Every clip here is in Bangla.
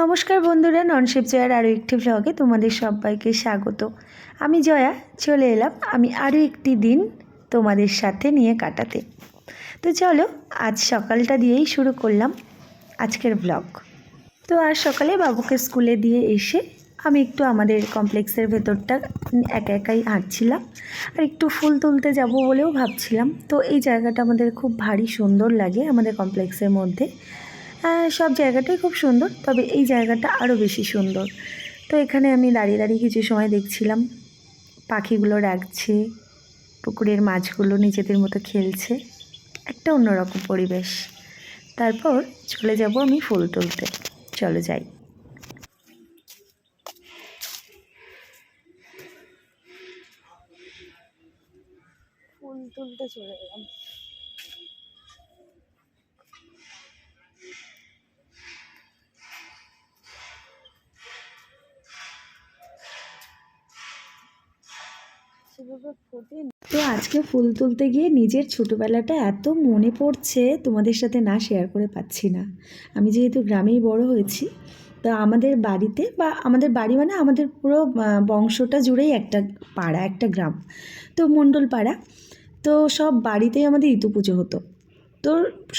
নমস্কার বন্ধুরা ননশেপ জয়ার আরও একটি ভ্লগে তোমাদের সবাইকে স্বাগত। আমি জয়া, চলে এলাম আমি আরও একটি দিন তোমাদের সাথে নিয়ে কাটাতে। তো চলো, আজ সকালটা দিয়েই শুরু করলাম আজকের ব্লগ তো আজ সকালে বাবুকে স্কুলে দিয়ে এসে আমি একটু আমাদের কমপ্লেক্সের ভেতরটা একা একাই হাঁটছিলাম। আর একটু ফুল তুলতে যাব বলেও ভাবছিলাম। তো এই জায়গাটা আমাদের খুব ভারী সুন্দর লাগে আমাদের কমপ্লেক্সের মধ্যে। সব জায়গাটাই খুব সুন্দর, তবে এই জায়গাটা আরও বেশি সুন্দর। তো এখানে আমি দাঁড়িয়ে দাঁড়িয়ে কিছু সময় দেখছিলাম। পাখিগুলো ডাকছে পুকুরের মাছগুলো নিজেদের মতো খেলছে, একটা অন্যরকম পরিবেশ। তারপর চলে যাব আমি ফুল তুলতে। চলো যাই। ফুল তুলতে গিয়ে নিজের ছোটোবেলাটা এত মনে পড়ছে, তোমাদের সাথে না শেয়ার করে পাচ্ছি না। আমি যেহেতু গ্রামেই বড় হয়েছি, তো আমাদের বাড়িতে বা আমাদের বাড়ি মানে আমাদের পুরো বংশটা জুড়েই একটা পাড়া, একটা গ্রাম, তো মণ্ডল পাড়া। তো সব বাড়িতেই আমাদের ইতু পুজো হতো। তো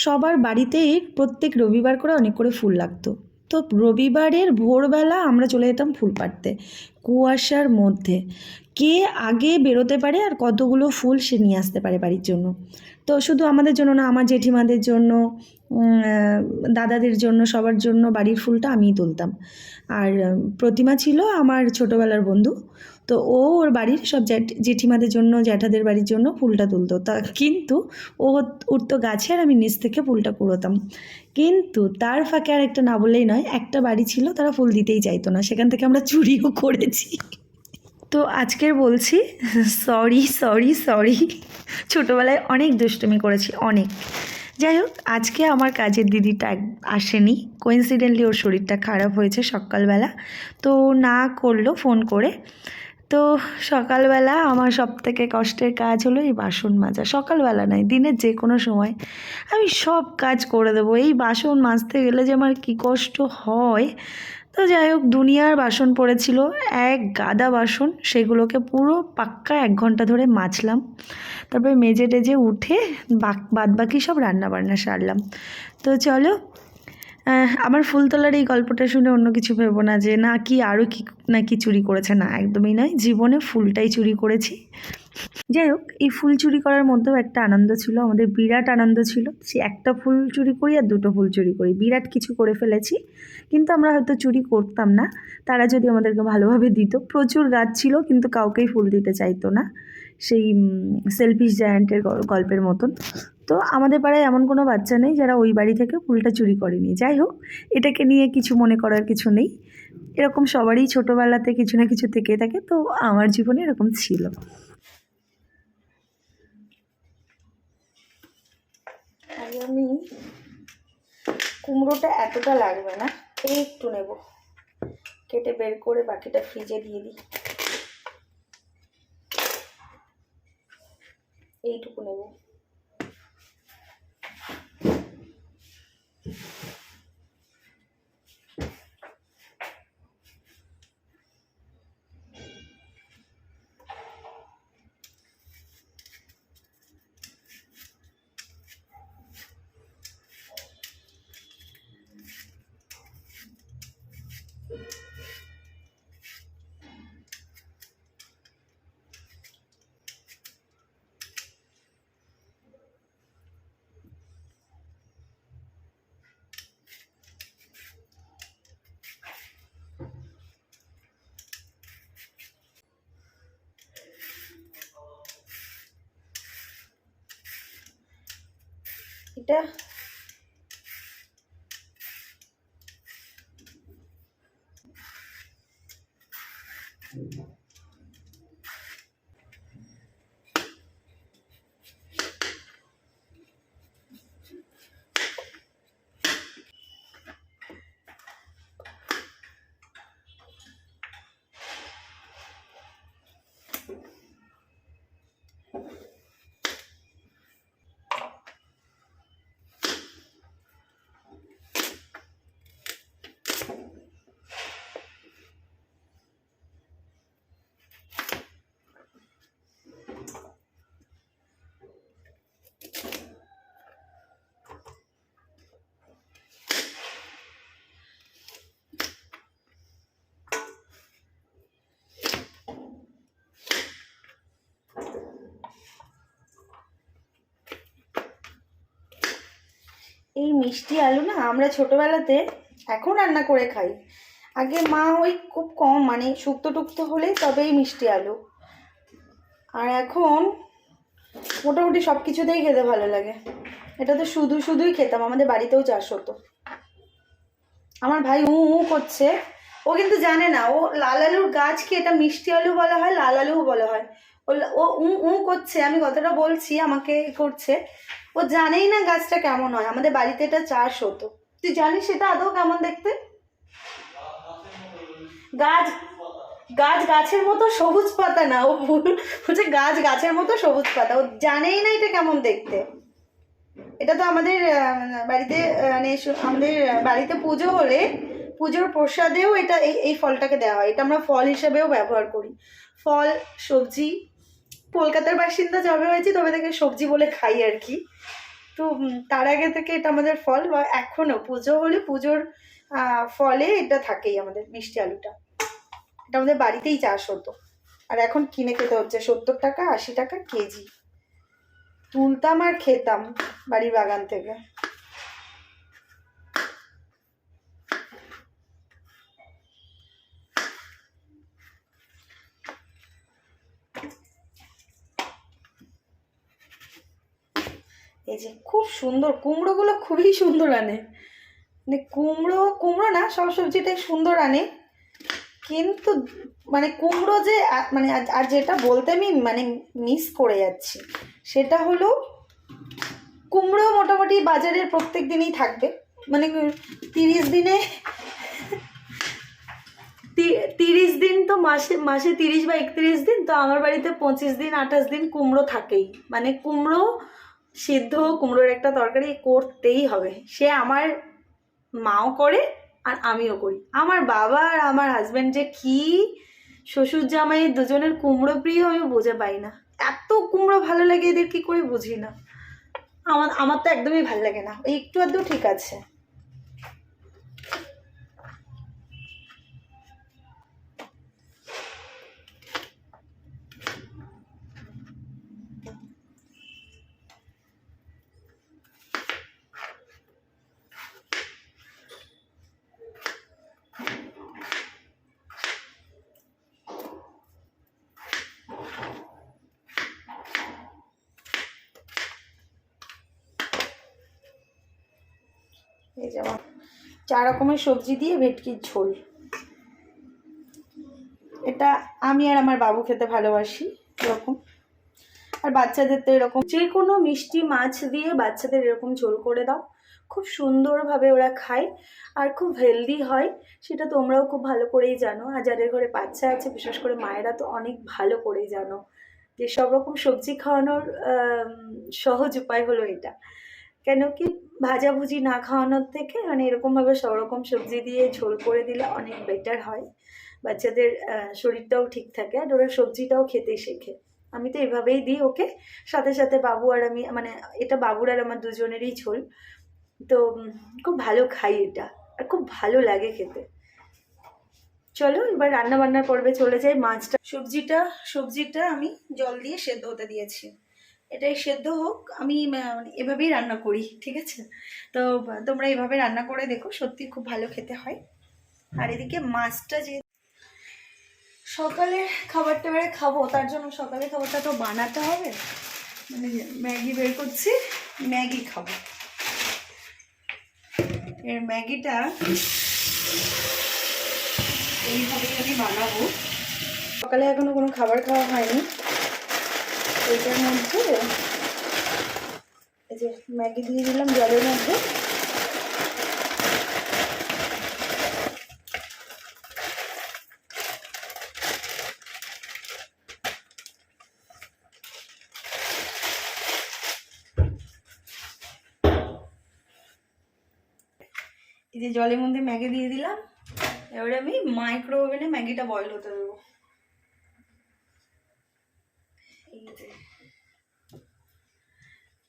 সবার বাড়িতেই প্রত্যেক রবিবার করে অনেক করে ফুল লাগতো। তো রবিবারের ভোরবেলা আমরা চলে যেতাম ফুল পাড়তে, কুয়াশার মধ্যে। কে আগে বেরোতে পারে আর কতগুলো ফুল সে নিয়ে আসতে পারে বাড়ির জন্য? তো শুধু আমাদের জন্য না, আমার জেঠিমাদের জন্য দাদাদের জন্য, সবার জন্য বাড়ির ফুলটা আমিই তুলতাম। আর প্রতিমা ছিল আমার ছোটোবেলার বন্ধু। তো ও ওর বাড়ির সব জেঠিমাদের জন্য, জ্যাঠাদের বাড়ির জন্য ফুলটা তুলতো। তা, কিন্তু ও উঠতো গাছে আর আমি নিচ থেকে ফুলটা কুড়োতাম। কিন্তু তার ফাঁকে আর একটা না বললেই নয়, একটা বাড়ি ছিল, তারা ফুল দিতেই চাইতো না। সেখান থেকে আমরা চুরিও করেছি। তো আজকের বলছি সরি সরি সরি ছোটোবেলায় অনেক দুষ্টুমি করেছি, অনেক। যাই হোক, আজকে আমার কাজের দিদিটা আসেনি। কোইন্সিডেন্টলি ওর শরীরটা খারাপ হয়েছে সকালবেলা, তো না করল ফোন করে। তো সকালবেলা আমার সব থেকে কষ্টের কাজ হলো এই বাসন মাজা। সকালবেলা নয়, দিনের যে কোনো সময় আমি সব কাজ করে দেবো। এই বাসন মাজতে গেলে যে আমার কী কষ্ট হয় তো যাই হোক, দুনিয়ার বাসন পড়েছিল, এক গাদা বাসন, সেগুলোকে পুরো পাক্কা এক ঘণ্টা ধরে মাজলাম। তারপরে মেজে টেজে উঠে বাদ বাকি সব রান্না বান্না সারলাম। তো চলো আমার ফুলতলার এই গল্পটা শুনে অন্য কিছু ভেবো না যে না কি আরও কি, না কি চুরি করেছে, না একদমই নয়। জীবনে ফুলটাই চুরি করেছি। যাই হোক, এই ফুল চুরি করার মধ্যেও একটা আনন্দ ছিল, আমাদের বিরাট আনন্দ ছিল। সে একটা ফুল চুরি করি আর দুটো ফুল চুরি করি। বিরাট কিছু করে ফেলেছি, কিন্তু আমরা হয়তো চুরি করতাম না। তারা যদি আমাদেরকে ভালোভাবে দিত, প্রচুর গাছ ছিল, কিন্তু কাউকেই ফুল দিতে চাইতো না। সেই সেলফিশ জায়ান্টের গল্পের মতন। তো আমাদের পাড়ায় এমন কোনো বাচ্চা নেই যারা ওই বাড়ি থেকে ফুলটা চুরি করেনি। যাই হোক, এটাকে নিয়ে কিছু মনে করার কিছু নেই। এরকম সবারই ছোটোবেলাতে কিছু না কিছু থেকে থাকে, তো আমার জীবনে এরকম ছিল। আগে আমি কুমড়োটা এতটা লাগবে না, একটু নেব। কেটে বের করে বাকিটা ফ্রিজে দিয়ে দিই। এইটুকু নেব। terre এই মিষ্টি আলু না আমরা ছোটোবেলাতে এখন রান্না করে খাই। আগে মা ওই খুব কম মানে শুক্তো টুক্তো হলেই তবেই মিষ্টি আলু। আর এখন মোটামুটি সব কিছুতেই খেতে ভালো লাগে। এটা তো শুধু শুধুই খেতাম, আমাদের বাড়িতেও চাষ হতো। আমার ভাই উ উ করছে, ও কিন্তু জানে না। ও লাল আলুর গাছকে এটা মিষ্টি আলু বলা হয়, লাল আলুও বলা হয়। ও উ উ করছে, আমি কতটা বলছি, আমাকে করছে। ও জানেই না গাছটা কেমন হয়। আমাদের বাড়িতে এটা চাষ হতো। তুই জানিস সেটা আদৌ কেমন দেখতে? গাছ গাছ গাছের মতো সবুজ পাতা না। ও বলছে গাছ গাছের মতো সবুজ পাতা। ও জানেই না এটা কেমন দেখতে। এটা তো আমাদের বাড়িতে মানে আমাদের বাড়িতে পুজো হলে পুজোর প্রসাদেও এটা এই ফলটাকে দেওয়া হয়। এটা আমরা ফল হিসেবেও ব্যবহার করি। ফল, সবজি কলকাতার বাসিন্দা যবে হয়েছি, তবে থেকে সবজি বলে খাই আর কি। তো তার আগে থেকে এটা আমাদের ফল, বা এখনও পুজো হলে পুজোর ফলে এটা থাকেই আমাদের মিষ্টি আলুটা। এটা আমাদের বাড়িতেই চাষ হতো। আর এখন কিনে খেতে হচ্ছে, সত্তর টাকা, আশি টাকা কেজি। তুলতাম আর খেতাম বাড়ির বাগান থেকে। এই যে খুব সুন্দর, কুমড়োগুলো খুবই সুন্দর আনে। মানে কুমড়ো কুমড়ো না সব সবজিটাই সুন্দর আনে। কিন্তু মানে কুমড়ো যে মানে আর- যেটা বলতে আমি মানে মিস করে যাচ্ছি, সেটা হলো কুমড়ো মোটামুটি বাজারের প্রত্যেক দিনই থাকবে। মানে তিরিশ দিনে তিরিশ দিন তো মাসে মাসে তিরিশ বা একত্রিশ দিন, তো আমার বাড়িতে পঁচিশ দিন, আঠাশ দিন কুমড়ো থাকেই। মানে কুমড়ো সিদ্ধ কুমড়োর একটা তরকারি করতেই হবে। সে আমার মাও করে আর আমিও করি। আমার বাবা আর আমার হাজব্যান্ড যে কি শ্বশুর জামাই দুজনের কুমড়ো প্রিয় আমি বুঝে পাই না। এত কুমড়ো ভালো লাগে এদের কি করে বুঝি না? আমার আমার তো একদমই ভালো লাগে না। একটু আধটু ঠিক আছে। এই যেমন চার রকমের সবজি দিয়ে ভেটকির ঝোল। এটা আমি আর আমার বাবু খেতে ভালোবাসি, এরকম। আর বাচ্চাদের তো এরকম যে কোনো মিষ্টি মাছ দিয়ে বাচ্চাদের এরকম ঝোল করে দাও। খুব সুন্দরভাবে ওরা খায় আর খুব হেলদি হয়, সেটা তোমরাও খুব ভালো করেই জানো। আর যাদের ঘরে বাচ্চা আছে, বিশেষ করে মায়েরা তো অনেক ভালো করেই জানো। যে সব রকম সবজি খাওয়ানোর সহজ উপায় হলো এটা। কেন কি ভাজাভুজি না খাওয়ানোর থেকে মানে এরকমভাবে সব রকম সবজি দিয়ে ঝোল করে দিলে অনেক বেটার হয়। বাচ্চাদের শরীরটাও ঠিক থাকে আর ওরা সবজিটাও খেতে শেখে। আমি তো এভাবেই দিই ওকে। সাথে সাথে বাবু আর আমি মানে এটা বাবুর আর আমার দুজনেরই ঝোল। তো খুব ভালো খাই এটা আর খুব ভালো লাগে খেতে। চলো এবার রান্না বান্নার পর্বে চলে যাই। মাছটা, সবজিটা সবজিটা আমি জল দিয়ে সেদ্ধ হতে দিয়েছি। এটাই সেদ্ধ হোক, আমি মানে এভাবেই রান্না করি, ঠিক আছে? তো, তোমরা এভাবে রান্না করে দেখো, সত্যি খুব ভালো খেতে হয়। আর এদিকে মাছটা যে সকালে খাবারটা এবারে খাব, তার জন্য সকালে খাবারটা তো বানাতে হবে। মানে ম্যাগি বের করছি, ম্যাগি খাব। এর ম্যাগিটা এইভাবেই আমি বানাবো। সকালে এখনও কোনো খাবার খাওয়া হয়নি। এটার মধ্যে এই যে ম্যাগি দিয়ে দিলাম জলের মধ্যে। এই যে জলের মধ্যে ম্যাগি দিয়ে দিলাম। এবারে আমি মাইক্রো ওভেনে ম্যাগিটা বয়েল হতে দেবো এই যে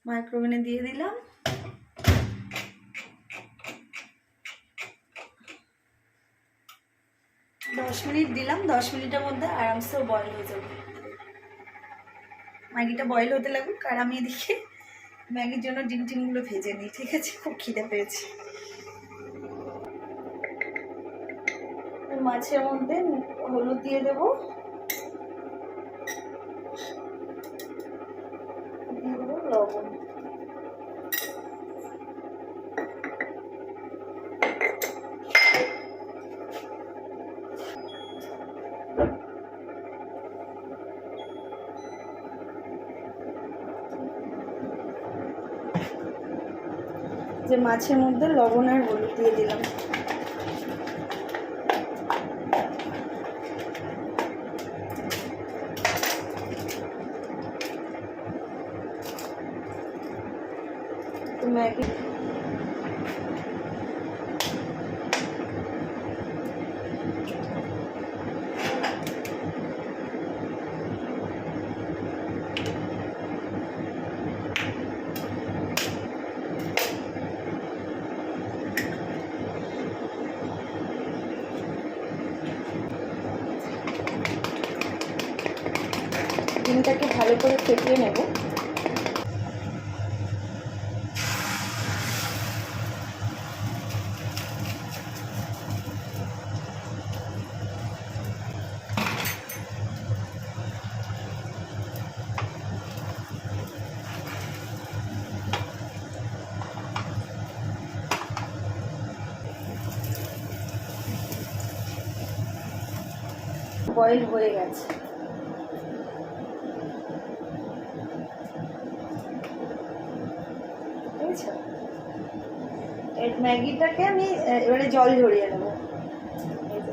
মাইক্রো ওভেনে দিয়ে দিলাম। দশ মিনিট দিলাম, দশ মিনিটের মধ্যে আরামসে বয়েল হয়ে যাবে। ম্যাগিটা বয়েল হতে লাগুক আর আমি এদিকে ম্যাগির জন্য ডিম টিমগুলো ভেজে নিই, ঠিক আছে? খুব খিদে পেয়েছে। মাছের মধ্যে হলুদ দিয়ে দেবো। যে মাছের মধ্যে লবণ আর হলুদ দিয়ে দিলাম তো ম্যাগি ডিমটাকে ভালো করে ফেটিয়ে নেব। বয়েল হয়ে গেছে বুঝেছ এর ম্যাগিটাকে আমি এবারে জল ঝরিয়ে নেব এই যে।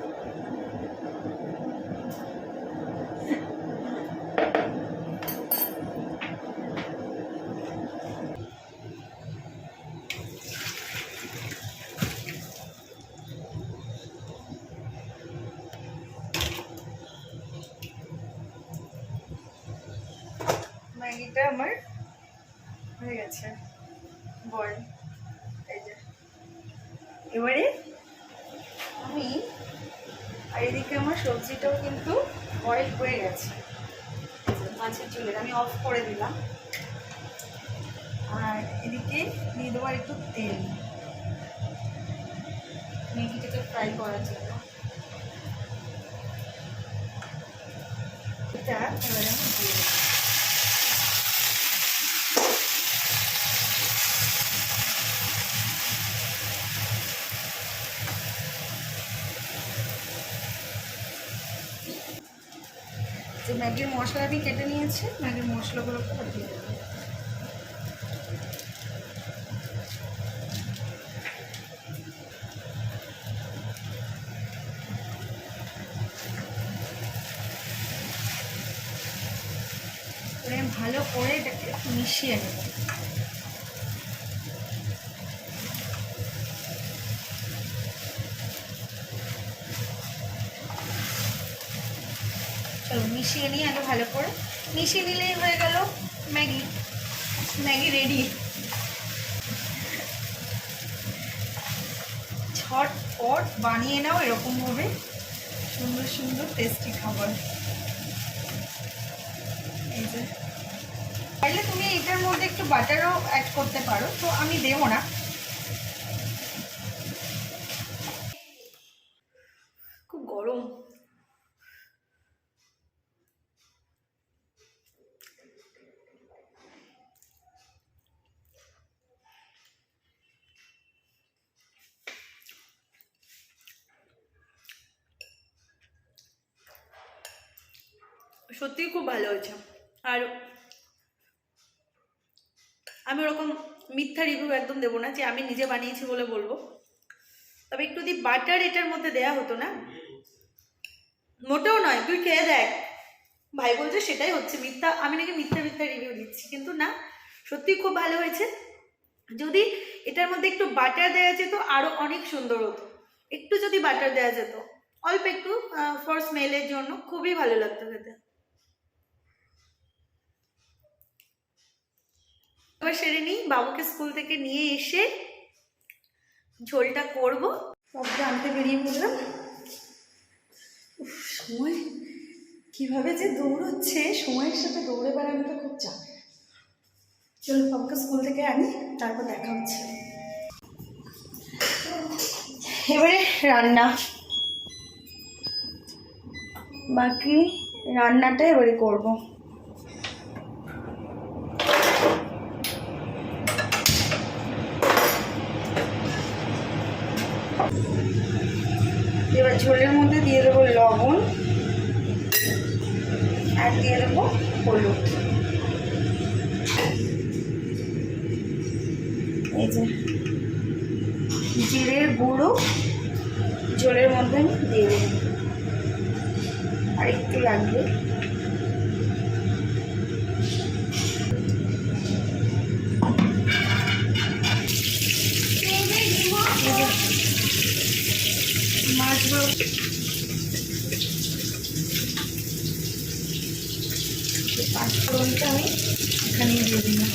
ম্যাগিটা আমার হয়ে গেছে বল এই যে এবারে আমি আর এদিকে আমার সবজিটাও কিন্তু বয়েল হয়ে গেছে। মাছের চুলের, আমি অফ করে দিলাম। আর এদিকে দিয়ে দেবো একটু তেল। ম্যাগিটাকে ফ্রাই করার জন্য। এটা এবারে আমি দিয়ে ম্যাগির মশলা আমি কেটে নিয়েছি। ম্যাগির মশলাগুলো দিয়ে ভালো করে এটাকে মিশিয়ে নেব চলো মিশিয়ে নিই, আগে ভালো করে। মিশিয়ে নিলেই হয়ে গেল ম্যাগি। ম্যাগি রেডি ছট ঝটপট বানিয়ে নাও এরকমভাবে সুন্দর সুন্দর টেস্টি খাবার। এই যে। তুমি এটার মধ্যে একটু বাটারও অ্যাড করতে পারো, তো আমি দেবো না। সত্যিই খুব ভালো হয়েছে। আর আমি ওরকম মিথ্যা রিভিউ একদম দেবো না যে আমি নিজে বানিয়েছি বলে বলব। তবে একটু যদি বাটার এটার মধ্যে দেয়া হতো না? মোটেও নয়, তুই খেয়ে দেখ। ভাই বলছে সেটাই হচ্ছে মিথ্যা, আমি নাকি মিথ্যা মিথ্যা রিভিউ দিচ্ছি, কিন্তু না, সত্যি খুব ভালো হয়েছে। যদি এটার মধ্যে একটু বাটার দেওয়া যেত আরও অনেক সুন্দর হতো। একটু যদি বাটার দেওয়া যেত, অল্প একটু ফর স্মেলের জন্য খুবই ভালো লাগতো খেতে। এবার সেরে নিই, বাবুকে স্কুল থেকে নিয়ে এসে ঝোলটা করব। বাবুকে আনতে বেরিয়ে পড়লাম। সময় কীভাবে যে দৌড়চ্ছে, সময়ের সাথে দৌড়ে বেড়ানোটা খুব চাপ। চলো, বাবুকে স্কুল থেকে আনি, তারপর দেখা হচ্ছে। এবারে রান্না। বাকি রান্নাটা এবারে করব। মাছ পাঁচফোড়নটা আমি এখানে দিয়ে দিলাম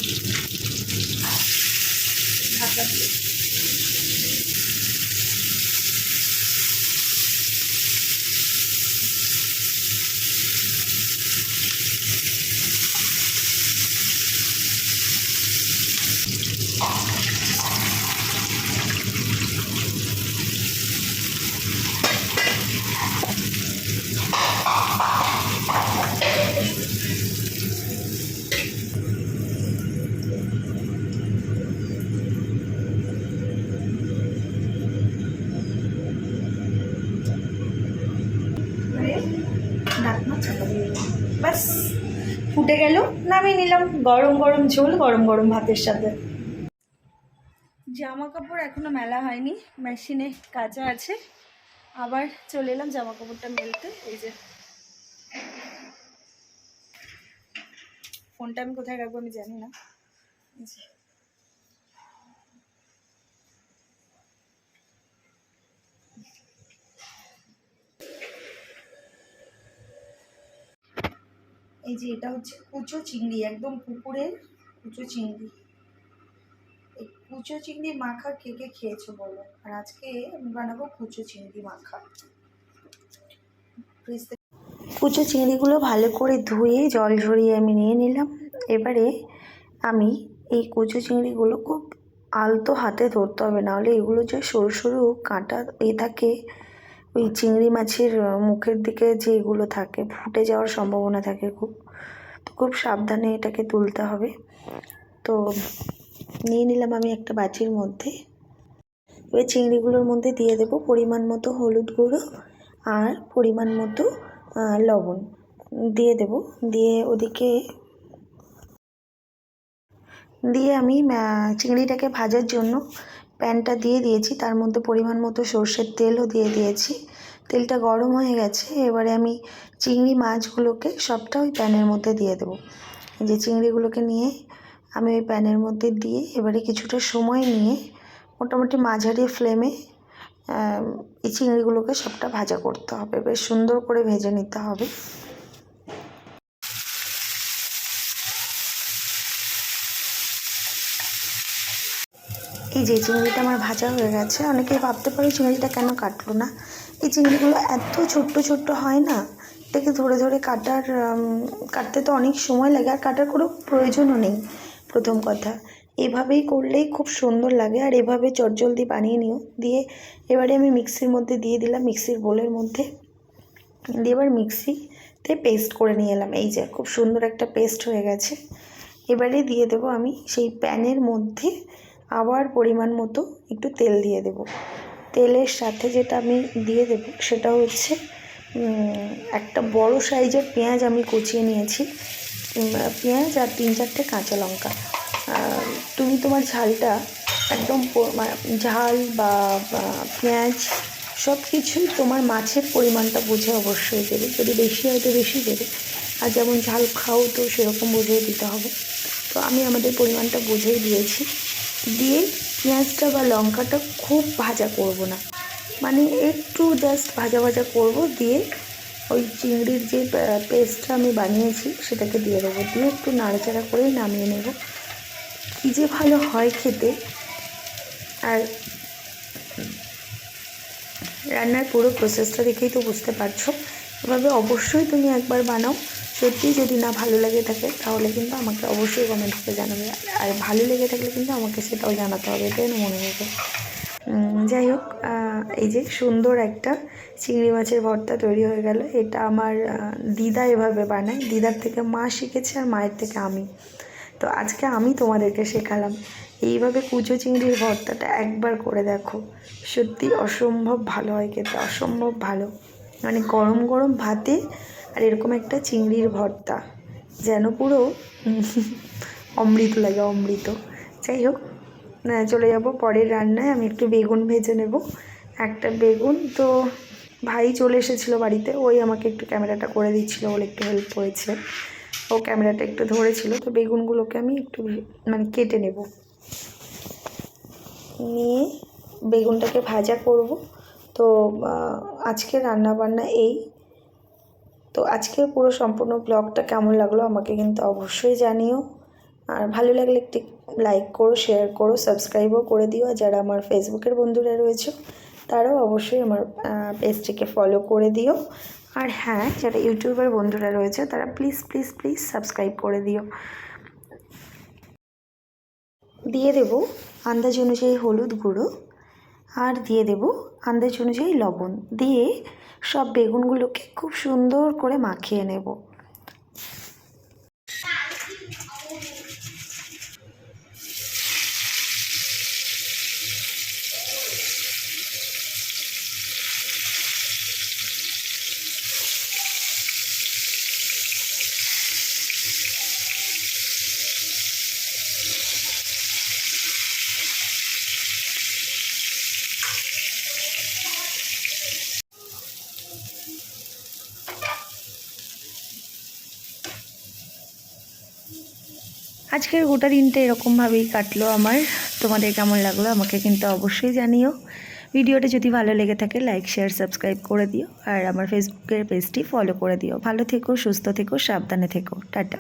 ঢাকা দিয়ে ব্যাস, ফুটে গেল, নামিয়ে নিলাম। গরম গরম ঝোল, গরম গরম ভাতের সাথে। জামা কাপড় এখনও মেলা হয়নি, মেশিনে কাঁচা আছে। আবার চলে এলাম জামা কাপড়টা মেলতে, এই যে। ফোনটা আমি কোথায় রাখব আমি জানি না। এই যে। এটা হচ্ছে কুচো চিংড়ি, একদম পুকুরের কুচো চিংড়ি। এই কুচো চিংড়ি মাখা কে কে খেয়েছো বলো? আর আজকে আমি বানাবো কুচো চিংড়ি মাখা। কুচো চিংড়িগুলো ভালো করে ধুয়ে জল ঝরিয়ে আমি নিয়ে নিলাম। এবারে আমি এই কুচো চিংড়িগুলো খুব আলতো হাতে ধরতে হবে, নাহলে এগুলো যে সরু সরু কাঁটা এ থাকে ওই চিংড়ি মাছের মুখের দিকে যেগুলো থাকে, ফুটে যাওয়ার সম্ভাবনা থাকে খুব। তো খুব সাবধানে এটাকে তুলতে হবে। তো নিয়ে নিলাম আমি একটা বাটির মধ্যে। এবার চিংড়িগুলোর মধ্যে দিয়ে দেবো পরিমাণ মতো হলুদ গুঁড়ো আর পরিমাণ মতো লবণ। দিয়ে দেব, দিয়ে ওদিকে দিয়ে আমি চিংড়িটাকে ভাজার জন্য প্যানটা দিয়ে দিয়েছি, তার মধ্যে পরিমাণ মতো সর্ষের তেলও দিয়ে দিয়েছি। তেলটা গরম হয়ে গেছে, এবারে আমি চিংড়ি মাছগুলোকে সবটা ওই প্যানের মধ্যে দিয়ে দেবো। যে চিংড়িগুলোকে নিয়ে আমি ওই প্যানের মধ্যে দিয়ে এবারে কিছুটা সময় নিয়ে মোটামুটি মাঝারি ফ্লেমে এই চিংড়িগুলোকে সবটা ভাজা করতে হবে। বেশ সুন্দর করে ভেজে নিতে হবে। এই যে চিংড়িটা আমার ভাজা হয়ে গেছে অনেকে ভাবতে পারে চিংড়িটা কেন কাটলো না। এই চিংড়িগুলো এত ছোট্ট ছোট্ট হয় না, এটাকে ধরে ধরে কাটার কাটতে তো অনেক সময় লাগে, আর কাটার কোনো প্রয়োজনও নেই, প্রথম কথা। এভাবেই করলেই খুব সুন্দর লাগে, আর এভাবে চটজলদি বানিয়ে নিও। দিয়ে এবারে আমি মিক্সির মধ্যে দিয়ে দিলাম, মিক্সির বোলের মধ্যে। দিয়ে এবার মিক্সিতে পেস্ট করে নিয়ে এলাম, এই যে খুব সুন্দর একটা পেস্ট হয়ে গেছে। এবারে দিয়ে দেবো আমি সেই প্যানের মধ্যে আবার পরিমাণ মতো একটু তেল দিয়ে দেব। তেলের সাথে যেটা আমি দিয়ে দেব সেটা হচ্ছে একটা বড় সাইজের পেঁয়াজ আমি কুচিয়ে নিয়েছি। পেঁয়াজ আর তিন চারটে কাঁচা লঙ্কা। তুমি তোমার ঝালটা একদম ঝাল বা পেঁয়াজ সব কিছুই তোমার মাছের পরিমাণটা বুঝে অবশ্যই দেবে। যদি বেশি হয় তো বেশি দেবে। আর যেমন ঝাল খাও তো সেরকম বুঝেই দিতে হবে। তো আমি আমাদের পরিমাণটা বুঝেই দিয়েছি। দিয়ে পেঁয়াজটা বা লঙ্কাটা খুব ভাজা করব না। মানে একটু জাস্ট ভাজা ভাজা করব দিয়ে ওই চিংড়ির যে পেস্টটা আমি বানিয়েছি সেটাকে দিয়ে দেবো। দিয়ে একটু নাড়াচাড়া করেই নামিয়ে নেব। কী যে ভালো হয় খেতে। আর রান্নার পুরো প্রসেসটা দেখেই তো বুঝতে পারছ। এভাবে অবশ্যই তুমি একবার বানাও। সত্যি যদি না ভালো লেগে থাকে, তাহলে কিন্তু আমাকে অবশ্যই কমেন্ট করে জানাবে। আর ভালো লেগে থাকলে কিন্তু আমাকে সেটাও জানাতে হবে এটাই মনে হবে যাই হোক এই যে সুন্দর একটা চিংড়ি মাছের ভর্তা তৈরি হয়ে গেল। এটা আমার দিদা এভাবে বানায়। দিদার থেকে মা শিখেছে আর মায়ের থেকে আমি। তো আজকে আমি তোমাদেরকে শেখালাম, এইভাবে কুচো চিংড়ির ভর্তাটা একবার করে দেখো। সত্যি অসম্ভব ভালো হয় খেতে, অসম্ভব ভালো। মানে গরম গরম ভাতে আর এরকম একটা চিংড়ির ভর্তা, যেন পুরো অমৃত লাগে, অমৃত। যাই হোক চলে যাব পরের রান্নায়, আমি একটু বেগুন ভেজে নেব। একটা বেগুন তো ভাই চলে এসেছিল বাড়িতে, ওই আমাকে একটু ক্যামেরাটা করে দিচ্ছিল, ওর একটু হেল্প করেছে। ও ক্যামেরাটা একটু ধরেছিল, তো বেগুনগুলোকে আমি একটু মানে কেটে নেব। নিয়ে বেগুনটাকে ভাজা করব। তো আজকে রান্না বান্না এই। তো আজকের পুরো সম্পূর্ণ ব্লগটা কেমন লাগল আমাকে কিন্তু অবশ্যই জানিও। আর ভালো লাগলে একটি লাইক করো শেয়ার করো সাবস্ক্রাইবও করে দিও। যারা আমার ফেসবুকের বন্ধুরা রয়েছে, তারাও অবশ্যই আমার পেজটিকে ফলো করে দিও। আর হ্যাঁ যারা ইউটিউবার বন্ধুরা রয়েছে, তারা প্লিজ প্লিজ প্লিজ সাবস্ক্রাইব করে দিও। দিয়ে দেব আন্দাজ অনুযায়ী হলুদ গুঁড়ো, আর দিয়ে দেব আন্দাজ অনুযায়ী লবণ। দিয়ে সব বেগুনগুলোকে খুব সুন্দর করে মাখিয়ে নেব। আজকের গোটা দিনটা এরকমভাবেই কাটলো আমার। তোমাদের কেমন লাগল আমাকে কিন্তু অবশ্যই জানিও। ভিডিওটা যদি ভালো লেগে থাকে লাইক শেয়ার সাবস্ক্রাইব করে দিও। আর আমার ফেসবুকের পেজটি ফলো করে দিও। ভালো থেকো, সুস্থ থেকো, সাবধানে থেকো। টাটা।